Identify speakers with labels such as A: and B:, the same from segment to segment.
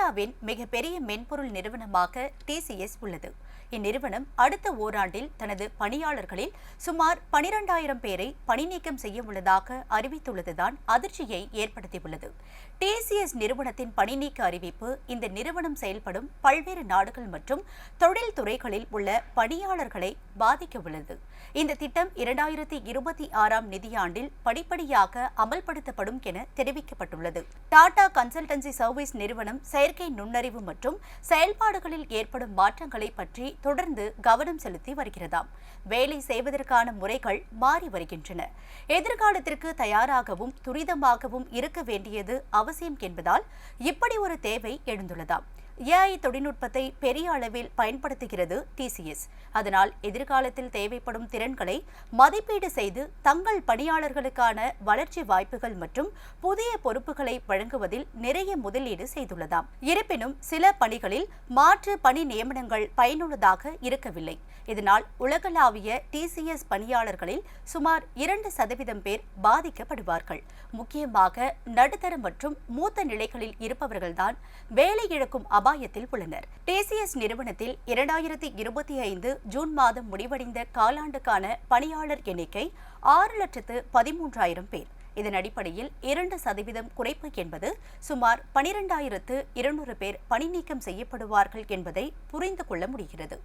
A: இந்தியாவின் மிகப்பெரிய மென்பொருள் நிறுவனமாக டிசிஎஸ் உள்ளது. இந்நிறுவனம் அடுத்த ஓராண்டில் தனது பணியாளர்களில் சுமார் பனிரெண்டாயிரம் பேரை பணிநீக்கம் செய்ய உள்ளதாக அறிவித்துள்ளதுதான் அதிர்ச்சியை ஏற்படுத்தியுள்ளது. டிசிஎஸ் நிறுவனத்தின் பணிநீக்க அறிவிப்பு இந்த நிறுவனம் செயல்படும் பல்வேறு நாடுகள் மற்றும் தொழில் துறைகளில் உள்ள பணியாளர்களை பாதிக்க உள்ளது இந்த திட்டம் இரண்டாயிரத்தி இருபத்தி ஆறாம் நிதியாண்டில் படிப்படியாக அமல்படுத்தப்படும் என தெரிவிக்கப்பட்டுள்ளது. டாடா கன்சல்டன்சி சர்வீஸ் நிறுவனம் செயற்கை நுண்ணறிவு மற்றும் செயல்பாடுகளில் ஏற்படும் மாற்றங்களை பற்றி தொடர்ந்து கவனம் செலுத்தி வருகிறதாம். வேலை செய்வதற்கான முறைகள் மாறி வருகின்றன. எதிர்காலத்திற்கு தயாராகவும் துரிதமாகவும் இருக்க வேண்டியது அவசியம் என்பதால் இப்படி ஒரு தேவை எழுந்துள்ளதாம். ஏஐ தொழில்நுட்பத்தை பெரிய அளவில் பயன்படுத்துகிறது டிசிஎஸ் அதனால் எதிர்காலத்தில் தேவைப்படும் திறன்களை மதிப்பீடு செய்து தங்கள் பணியாளர்களுக்கான வளர்ச்சி வாய்ப்புகள் மற்றும் புதிய பொறுப்புகளை வழங்குவதில் நிறைய முதலீடு செய்துள்ளதாம். இருப்பினும் சில பணிகளில் மாற்று பணி நியமனங்கள் பயனுள்ளதாக இருக்கவில்லை. இதனால் உலகளாவிய டிசிஎஸ் பணியாளர்களில் சுமார் இரண்டு சதவீதம் பேர் பாதிக்கப்படுவார்கள். முக்கியமாக நடுத்தர மற்றும் மூத்த நிலைகளில் இருப்பவர்கள்தான் வேலை இழக்கும் அபாயத்தில் உள்ளனர். டிசிஎஸ் நிறுவனத்தில் இரண்டாயிரத்தி இருபத்தி ஐந்து ஜூன் மாதம் முடிவடைந்த காலாண்டுக்கான பணியாளர் எண்ணிக்கை ஆறு லட்சத்து பதிமூன்றாயிரம் பேர். இதன் அடிப்படையில் இரண்டு சதவீதம் குறைப்பு என்பது சுமார் பனிரெண்டாயிரத்து இருநூறு பேர் பணி நீக்கம் செய்யப்படுவார்கள் என்பதை புரிந்து கொள்ள முடிகிறது.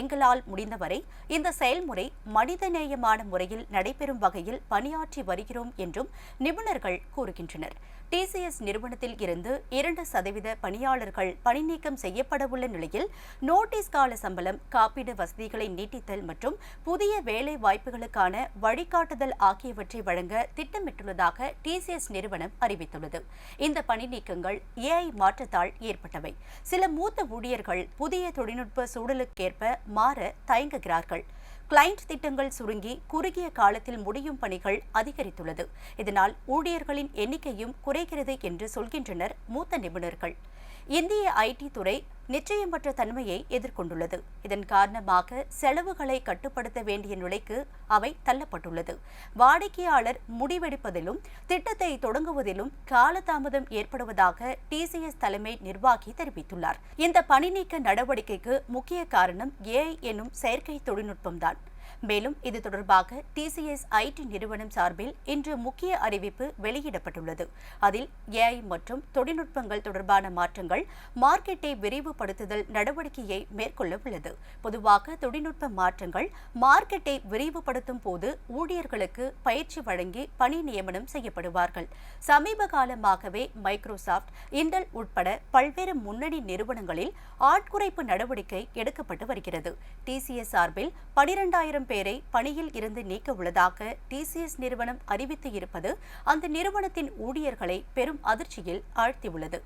A: எங்களால் முடிந்தவரை இந்த செயல்முறை மனிதநேயமான முறையில் நடைபெறும் வகையில் பணியாற்றி வருகிறோம் என்றும் நிபுணர்கள் கூறுகின்றனர். டிசிஎஸ் நிறுவனத்தில் இருந்து இரண்டு சதவீத பணியாளர்கள் பணிநீக்கம் செய்யப்படவுள்ள நிலையில் நோட்டீஸ் கால சம்பளம் காப்பீடு வசதிகளை நீட்டித்தல் மற்றும் புதிய வேலை வாய்ப்புகளுக்கான வழிகாட்டுதல் ஆகியவற்றை வழங்க உள்ளதாக டிசிஎஸ் நிறுவனம் அறிவித்துள்ளது. இந்த பணி நீக்கங்கள் ஏஐ மாற்றத்தால் ஏற்பட்டவை. சில மூத்த ஊழியர்கள் புதிய தொழில்நுட்ப சூழலுக்கேற்ப மாற தயங்குகிறார்கள். கிளைண்ட் திட்டங்கள் சுருங்கி குறுகிய காலத்தில் முடியும் பணிகள் அதிகரித்துள்ளது. இதனால் ஊழியர்களின் எண்ணிக்கையும் குறைகிறது என்று சொல்கின்றனர் மூத்த நிபுணர்கள். இந்திய ஐடி துறை நிச்சயமற்ற தன்மையை எதிர்கொண்டுள்ளது. இதன் காரணமாக செலவுகளை கட்டுப்படுத்த வேண்டிய நிலைக்கு அவை தள்ளப்பட்டுள்ளது. வாடிக்கையாளர் முடிவெடுப்பதிலும் திட்டத்தை தொடங்குவதிலும் காலதாமதம் ஏற்படுவதாக டிசிஎஸ் தலைமை நிர்வாகி தெரிவித்துள்ளார். இந்த பணிநீக்க நடவடிக்கைக்கு முக்கிய காரணம் ஏஐ எனும் செயற்கை தொழில்நுட்பம்தான். மேலும் இது தொடர்பாக டிசிஎஸ் ஐடி நிறுவனம் சார்பில் இன்று முக்கிய அறிவிப்பு வெளியிடப்பட்டுள்ளது. அதில் ஏஐ மற்றும் தொழில்நுட்பங்கள் தொடர்பான மாற்றங்கள் மார்க்கெட்டை விரிவுபடுத்துதல் நடவடிக்கையை மேற்கொள்ள உள்ளது பொதுவாக தொழில்நுட்ப மாற்றங்கள் மார்க்கெட்டை விரிவுபடுத்தும் போது ஊழியர்களுக்கு பயிற்சி வழங்கி பணி நியமனம் செய்யப்படுவார்கள். சமீப காலமாகவே மைக்ரோசாப்ட் இண்டல் உட்பட பல்வேறு முன்னணி நிறுவனங்களில் ஆட்குறைப்பு நடவடிக்கை எடுக்கப்பட்டு வருகிறது. டிசிஎஸ் சார்பில் பனிரெண்டாயிரம் பேரை பணியில் இருந்து நீக்க உள்ளதாக டிசிஎஸ் நிறுவனம் அறிவித்து இருப்பது அந்த நிறுவனத்தின் ஊழியர்களை பெரும் அதிர்ச்சியில் ஆழ்த்தியுள்ளது.